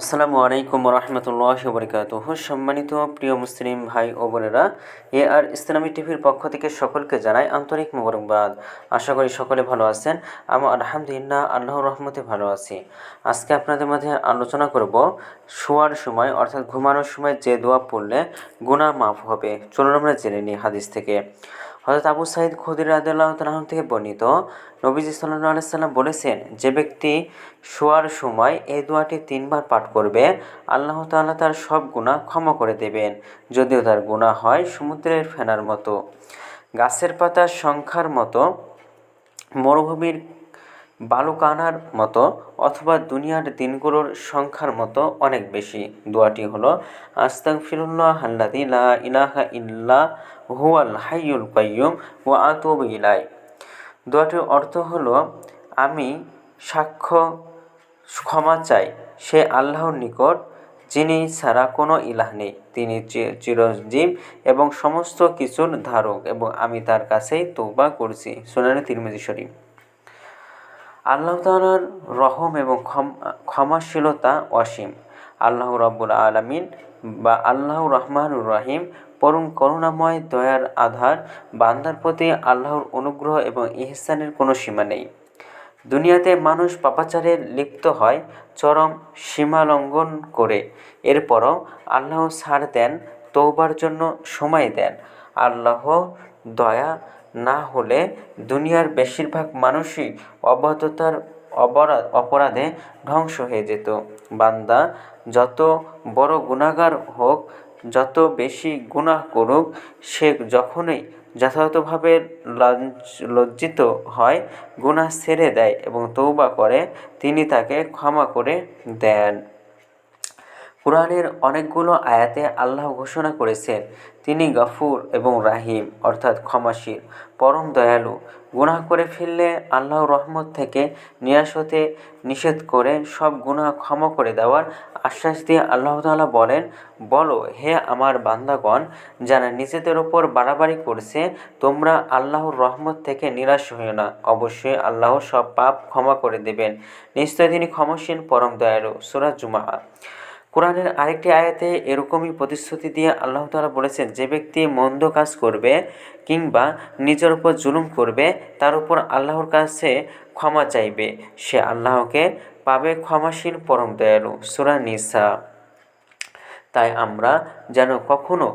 আসসালামু আলাইকুম রহমতুল্লাহ বরকাত সম্মানিত প্রিয় মুসলিম ভাই ও বোনেরা, এ আর ইসলামী টিভির পক্ষ থেকে সকলকে জানাই আন্তরিক মোবারকবাদ। আশা করি সকলে ভালো আছেন। আমি আলহামদুলিল্লাহ, আল্লাহর রহমতে ভালো আছি। আজকে আপনাদের মধ্যে আলোচনা করব শোয়ার সময়, অর্থাৎ ঘুমানোর সময় যে দোয়া পড়লে গুনাহ মাফ হবে। চলুন আমরা জেনে নিই হাদিস থেকে। হজরত আবু সাইদ খুদির রাদিল্লাহ তালাহম থেকে বর্ণিত, নবীজি সাল্লাহ আলাইসাল্লাম বলেছেন, যে ব্যক্তি শোয়ার সময় এই দোয়াটি তিনবার পাঠ করবে, আল্লাহ তাল্লাহ তার সব গুণা ক্ষমা করে দেবেন, যদিও তার গুণা হয় সমুদ্রের ফেনার মতো। গাছের পাতার সংখ্যার মতো, মরুভূমির বালুকানার মতো অথবা দুনিয়ার দিনগুলোর সংখ্যার মতো অনেক বেশি। দোয়াটি হলো আস্তাক ফিরুল্লাহ আল্লাদি লা ইলাহা ইল্লা হুয়াল হাইয়ুল কাইয়ুম ও আতুব ইলাই দোয়াটির অর্থ হলো, আমি সাক্ষ্য ক্ষমা চাই, সে আল্লাহর নিকট, যিনি ছাড়া কোনো ইলাহ নেই। তিনি চিরজীব এবং সমস্ত কিছুর ধারক এবং আমি তার কাছেই তৌবা করছি। সোনানি তিরমিজি শরীফ। আল্লাহ তালার রহম এবং ক্ষমাশীলতা অসীম। আল্লাহ রব্বুল আলমিন বা আল্লাহ রহমানুর রহিম পরম করুণাময় দয়ার আধার, বান্দার প্রতি আল্লাহর অনুগ্রহ এবং ইহসানের কোনো সীমা নেই। দুনিয়াতে মানুষ পাপাচারে লিপ্ত হয়, চরম সীমা লঙ্ঘন করে। এরপরও আল্লাহ ছাড় দেন তৌবার জন্য সময় দেন। আল্লাহ দয়া না হলে দুনিয়ার বেশিরভাগ মানুষই অবাধ্যতার অপরাধ অপরাধে ধ্বংস হয়ে যেত। বান্দা, যত বড় গুণাগার হোক, যত বেশি গুনাহ করুক, সে যখনই যথাযথভাবে লজ্জিত হয়, গুনাহ ছেড়ে দেয় এবং তৌবা করে, তিনি তাকে ক্ষমা করে দেন। কোরআনের অনেকগুলো আয়াতে আল্লাহ ঘোষণা করেছেন, তিনি গফুর এবং রাহিম, অর্থাৎ ক্ষমাশীল, পরম দয়ালু। গুনাহ করে ফেললে আল্লাহর রহমত থেকে নিরাশ হতে নিষেধ করে সব গুনাহ ক্ষমা করে দেওয়ার আশ্বাস দিয়ে আল্লাহ তাআলা বলেন, বলো, হে আমার বান্দাগণ, যারা নিজেদের ওপর বাড়াবাড়ি করছে, তোমরা আল্লাহর রহমত থেকে নিরাশ হইও না। অবশ্যই আল্লাহ সব পাপ ক্ষমা করে দেবেন। নিশ্চয় তিনি ক্ষমাসীন পরম দয়ালু। সুরাজ জুমা কোরআনের আরেকটি আয়াতে এরকমই প্রতিশ্রুতি দিয়ে আল্লাহ তালা বলেছেন, যে ব্যক্তি মন্দ কাজ করবে কিংবা নিজের উপর জুলুম করবে, তার উপর আল্লাহর কাছে ক্ষমা চাইবে। সে আল্লাহকে পাবে ক্ষমাশীল, পরম দয়ালু। সুরা নিসা। তাই আমরা যেন কখনো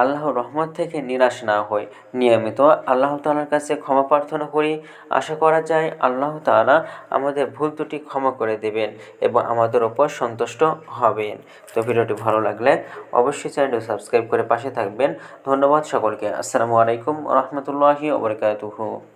আল্লাহর রহমত থেকে নিরাশ না হই। নিয়মিত আল্লাহ তালার কাছে ক্ষমা প্রার্থনা করি। আশা করা যায় আল্লাহ তালা আমাদের ভুল ত্রুটি ক্ষমা করে দেবেন এবং আমাদের ওপর সন্তুষ্ট হবেন। তো ভিডিওটি ভালো লাগলে অবশ্যই চ্যানেলটি সাবস্ক্রাইব করে পাশে থাকবেন। ধন্যবাদ সকলকে। আসসালামু আলাইকুম রহমতুল্লাহি ওবরকাতুহু